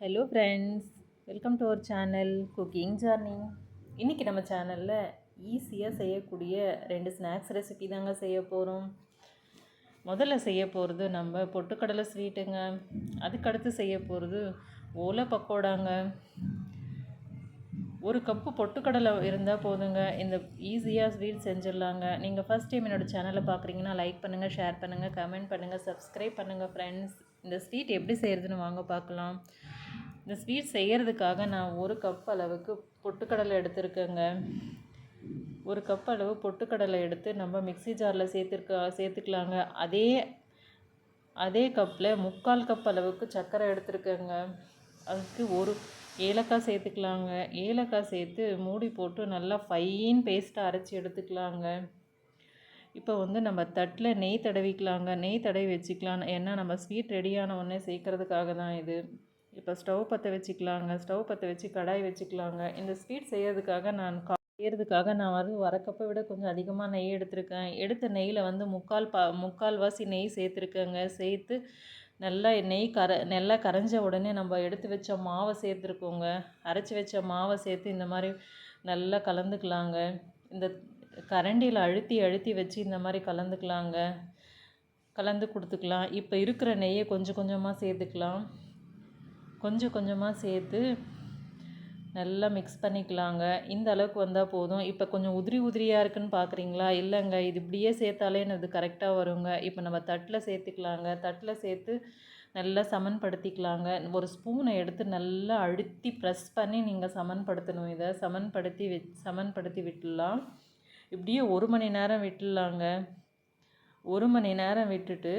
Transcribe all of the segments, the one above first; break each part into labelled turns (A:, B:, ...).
A: Hello friends welcome to our channel cooking journey இன்றைக்கி நம்ம சேனலில் ஈஸியாக செய்யக்கூடிய ரெண்டு ஸ்நாக்ஸ் ரெசிபி தாங்க செய்ய போகிறோம் முதல்ல செய்ய போகிறது நம்ம பொட்டுக்கடலை ஸ்வீட்டுங்க அதுக்கடுத்து செய்ய போகிறது ஓலை பக்கோடாங்க. ஒரு கப்பு பொட்டுக்கடலை இருந்தால் போதுங்க. இந்த ஈஸியாக ஸ்வீட் செஞ்சிடலாங்க. நீங்கள் ஃபஸ்ட் டைம் என்னோடய சேனலை பார்க்குறீங்கன்னா லைக் பண்ணுங்கள் ஷேர் பண்ணுங்கள் கமெண்ட் பண்ணுங்கள் சப்ஸ்கிரைப் பண்ணுங்கள் ஃப்ரெண்ட்ஸ் இந்த ஸ்வீட் எப்படி செய்கிறதுன்னு வாங்க பார்க்கலாம் இந்த ஸ்வீட் செய்கிறதுக்காக நான் ஒரு கப் அளவுக்கு பொட்டுக்கடலை எடுத்திருக்கேங்க. ஒரு கப் அளவு பொட்டுக்கடலை எடுத்து நம்ம மிக்ஸி ஜாரில் சேர்த்துருக்க சேர்த்துக்கலாங்க. அதே அதே கப்பில் முக்கால் கப் அளவுக்கு சர்க்கரை எடுத்துருக்கேங்க. அதுக்கு ஒரு ஏலக்காய் சேர்த்துக்கலாங்க. ஏலக்காய் சேர்த்து மூடி போட்டு நல்லா ஃபைன் பேஸ்ட்டாக அரைச்சி எடுத்துக்கலாங்க. இப்போ வந்து நம்ம தட்டில் நெய் தடவிக்கலாங்க. நெய் தடவி வச்சுக்கலாம். ஏன்னா நம்ம ஸ்வீட் ரெடியான உடனே சேர்க்கறதுக்காக தான் இது. இப்போ ஸ்டவ் பற்ற வச்சுக்கலாங்க. ஸ்டவ் பற்ற வச்சு கடாய் வச்சுக்கலாங்க. இந்த ஸ்வீட் செய்கிறதுக்காக நான் கா செய்கிறதுக்காக நான் வந்து வரக்கப்பை விட கொஞ்சம் அதிகமாக நெய் எடுத்திருக்கேன். எடுத்த நெய்யில் வந்து முக்கால் பா முக்கால்வாசி நெய் சேர்த்துருக்கேங்க. சேர்த்து நல்லா நெய் கர நல்லா கரைஞ்ச உடனே நம்ம எடுத்து வச்ச மாவை சேர்த்துருக்கோங்க. அரைச்சி வச்ச மாவை சேர்த்து இந்த மாதிரி நல்லா கலந்துக்கலாங்க. இந்த கரண்டியில் அழுத்தி அழுத்தி வச்சு இந்த மாதிரி கலந்துக்கலாங்க. கலந்து கொடுத்துக்கலாம். இப்போ இருக்கிற நெய்யை கொஞ்சம் கொஞ்சமாக சேர்த்துக்கலாம். கொஞ்சம் கொஞ்சமாக சேர்த்து நல்லா மிக்ஸ் பண்ணிக்கலாங்க. இந்த அளவுக்கு வந்தால் போதும். இப்போ கொஞ்சம் உதிரி உதிரியாக இருக்குன்னு பார்க்குறீங்களா இல்லைங்க. இது இப்படியே சேர்த்தாலே எனக்கு கரெக்டாக வருங்க. இப்போ நம்ம தட்டில் சேர்த்துக்கலாங்க. தட்டில் சேர்த்து நல்லா சமன்படுத்திக்கலாங்க. ஒரு ஸ்பூனை எடுத்து நல்லா அழுத்தி ப்ரெஸ் பண்ணி நீங்கள் சமன்படுத்தணும் இதை. சமன்படுத்தி வி சமன்படுத்தி விட்டுடலாம். இப்படியே ஒரு மணி நேரம் விட்டுடலாங்க. ஒரு மணி நேரம் விட்டுட்டு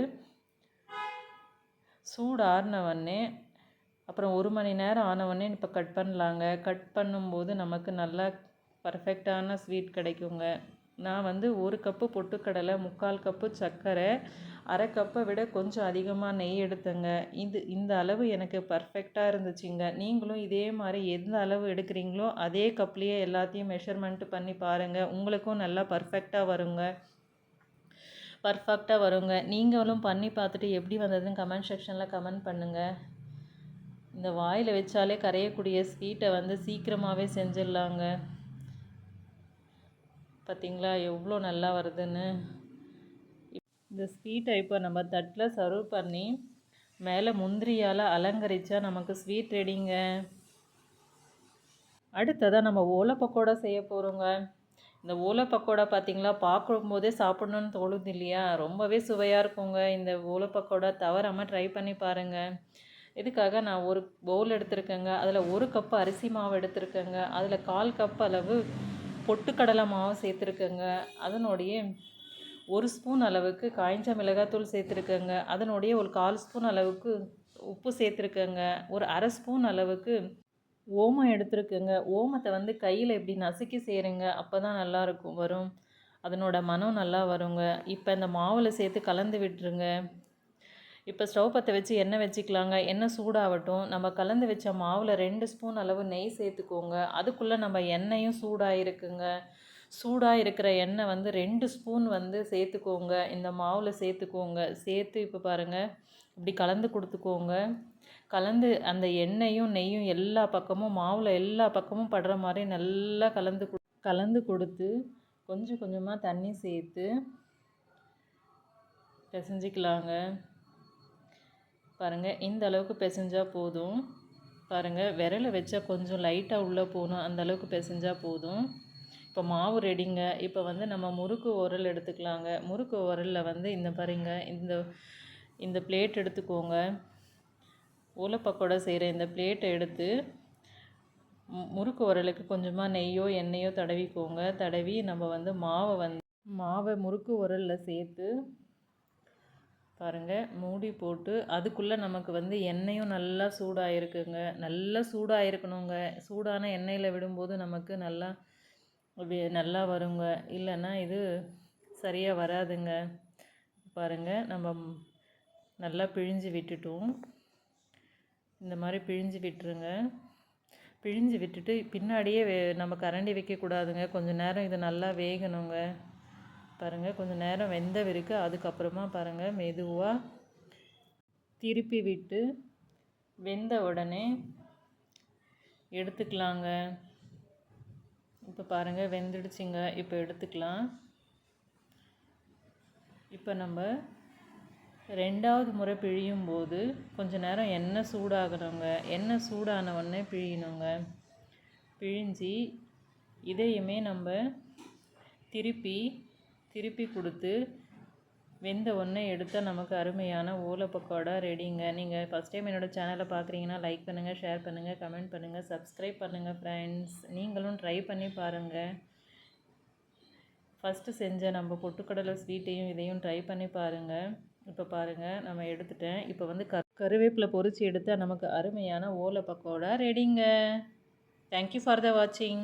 A: சூடு ஆறினவொடனே அப்புறம் ஒரு மணி நேரம் ஆனவொடனே இப்போ கட் பண்ணலாங்க. கட் பண்ணும்போது நமக்கு நல்லா பர்ஃபெக்டான ஸ்வீட் கிடைக்குங்க. நான் வந்து ஒரு கப்பு பொட்டுக்கடலை முக்கால் கப்பு சர்க்கரை அரை கப்பை விட கொஞ்சம் அதிகமாக நெய் எடுத்தேங்க. இது இந்த அளவு எனக்கு பர்ஃபெக்டாக இருந்துச்சுங்க. நீங்களும் இதே மாதிரி எந்த அளவு எடுக்கிறீங்களோ அதே கப்லேயே எல்லாத்தையும் மெஷர்மெண்ட் பண்ணி பாருங்கள் உங்களுக்கும் நல்லா பர்ஃபெக்டாக வருங்க. பர்ஃபெக்டாக வருங்க. நீங்களும் பண்ணி பார்த்துட்டு எப்படி வந்ததுன்னு கமெண்ட் செக்ஷனில் கமெண்ட் பண்ணுங்கள் இந்த வாயில் வச்சாலே கரையக்கூடிய ஸ்வீட்டை வந்து சீக்கிரமாகவே செஞ்சிடலாங்க. பார்த்திங்களா எவ்வளோ நல்லா வருதுன்னு. இந்த ஸ்வீட்டை இப்போ நம்ம தட்டில் சர்வ் பண்ணி மேலே முந்திரியால் அலங்கரித்தா நமக்கு ஸ்வீட் ரெடிங்க அடுத்ததாக நம்ம ஓலை பக்கோடா செய்ய போகிறோங்க இந்த ஓலை பக்கோடா பார்த்திங்களா பார்க்கும்போதே சாப்பிட்ணுன்னு தோணுது இல்லையா? ரொம்பவே சுவையாக இருக்குங்க. இந்த ஓலை பக்கோடா தவறாமல் ட்ரை பண்ணி பாருங்கள் இதுக்காக நான் ஒரு பவுல் எடுத்திருக்கேங்க? அதில் ஒரு கப்பு அரிசி மாவு எடுத்திருக்கேங்க. அதில் கால் கப் அளவு பொட்டுக்கடலை மாவு சேர்த்துருக்கேங்க. அதனுடைய ஒரு ஸ்பூன் அளவுக்கு காய்ஞ்ச மிளகாத்தூள் சேர்த்துருக்கேங்க. அதனுடைய ஒரு கால் ஸ்பூன் அளவுக்கு உப்பு சேர்த்துருக்கேங்க. ஒரு அரை ஸ்பூன் அளவுக்கு ஓமம் எடுத்துருக்கேங்க. ஓமத்தை வந்து கையில் எப்படி நசுக்கி செய்கிறேங்க அப்போ தான் நல்லாயிருக்கும் வரும். அதனோட மனம் நல்லா வருங்க. இப்போ இந்த மாவில் சேர்த்து கலந்து விட்டுருங்க. இப்போ ஸ்டவ் பற்ற வச்சு எண்ணெய் வச்சுக்கலாங்க. எண்ணெய் சூடாகட்டும். நம்ம கலந்து வச்ச மாவில் ரெண்டு ஸ்பூன் அளவு நெய் சேர்த்துக்கோங்க. அதுக்குள்ளே நம்ம எண்ணெயும் சூடாக இருக்குங்க சூடாக இருக்கிற எண்ணெய் வந்து ரெண்டு ஸ்பூன் வந்து சேர்த்துக்கோங்க. இந்த மாவில் சேர்த்துக்கோங்க. சேர்த்து இப்போ பாருங்கள் இப்படி கலந்து கொடுத்துக்கோங்க. கலந்து அந்த எண்ணெயும் நெய்யும் எல்லா பக்கமும் மாவில் எல்லா பக்கமும் படுற மாதிரி நல்லா கலந்து கலந்து கொடுத்து கொஞ்சம் கொஞ்சமாக தண்ணி சேர்த்து பிசைஞ்சிக்கலாங்க. பாருங்கள் இந்த அளவுக்கு பிசைஞ்சால் போதும். பாருங்கள் விரலை வச்சா கொஞ்சம் லைட்டாக உள்ளே போகணும் அந்த அளவுக்கு பிசைஞ்சால் போதும். இப்போ மாவு ரெடிங்க இப்போ வந்து நம்ம முறுக்கு உரல் எடுத்துக்கலாங்க. முறுக்கு உரலில் வந்து இந்த பாருங்க இந்த இந்த பிளேட் எடுத்துக்கோங்க. ஓலப்பக்கோடை செய்கிற இந்த பிளேட்டை எடுத்து முறுக்கு உரலுக்கு கொஞ்சமாக நெய்யோ எண்ணெயோ தடவிக்கோங்க. தடவி நம்ம வந்து மாவை வந்து மாவை முறுக்கு உரலில் சேர்த்து பாருங்கள் மூடி போட்டு அதுக்குள்ளே நமக்கு வந்து எண்ணெயும் நல்லா சூடாகிருக்குங்க நல்லா சூடாகிருக்கணுங்க சூடான எண்ணெயில் விடும்போது நமக்கு நல்லா நல்லா வருங்க. இல்லைன்னா இது சரியாக வராதுங்க. பாருங்கள் நம்ம நல்லா பிழிஞ்சு விட்டுட்டோம். இந்த மாதிரி பிழிஞ்சு விட்டுருங்க. பிழிஞ்சு விட்டுட்டு பின்னாடியே நம்ம கரண்டி வைக்கக்கூடாதுங்க. கொஞ்சம் நேரம் இது நல்லா வேகணுங்க. பாருங்கள் கொஞ்சம் நேரம் வெந்த வரைக்கும் அதுக்கப்புறமா பாருங்கள் மெதுவாக திருப்பி விட்டு வெந்த உடனே எடுத்துக்கலாங்க. இப்போ பாருங்கள் வெந்துடுச்சிங்க இப்போ எடுத்துக்கலாம். இப்போ நம்ம ரெண்டாவது முறை பிழியும் போது கொஞ்ச நேரம் எண்ணெய் சூடாகணுங்க. எண்ணெய் சூடான உடனே பிழியணுங்க. பிழிஞ்சி இதையுமே நம்ம திருப்பி திருப்பி கொடுத்து வெந்த ஒன்றே எடுத்தால் நமக்கு அருமையான ஓலை பக்கோடா ரெடிங்க நீங்கள் ஃபஸ்ட் டைம் என்னோடய சேனலை பார்க்குறீங்கன்னா லைக் பண்ணுங்கள் ஷேர் பண்ணுங்கள் கமெண்ட் பண்ணுங்கள் சப்ஸ்கிரைப் பண்ணுங்கள் ஃப்ரெண்ட்ஸ் நீங்களும் ட்ரை பண்ணி பாருங்கள் ஃபஸ்ட்டு செஞ்ச நம்ம பொட்டுக்கடலை ஸ்வீட்டையும் இதையும் ட்ரை பண்ணி பாருங்கள் இப்போ பாருங்கள் நம்ம எடுத்துட்டேன். இப்போ வந்து க கருவேப்பிலை பொரித்து எடுத்தால் நமக்கு அருமையான ஓலை பக்கோடா ரெடிங்க தேங்க்யூ ஃபார் த வாட்சிங்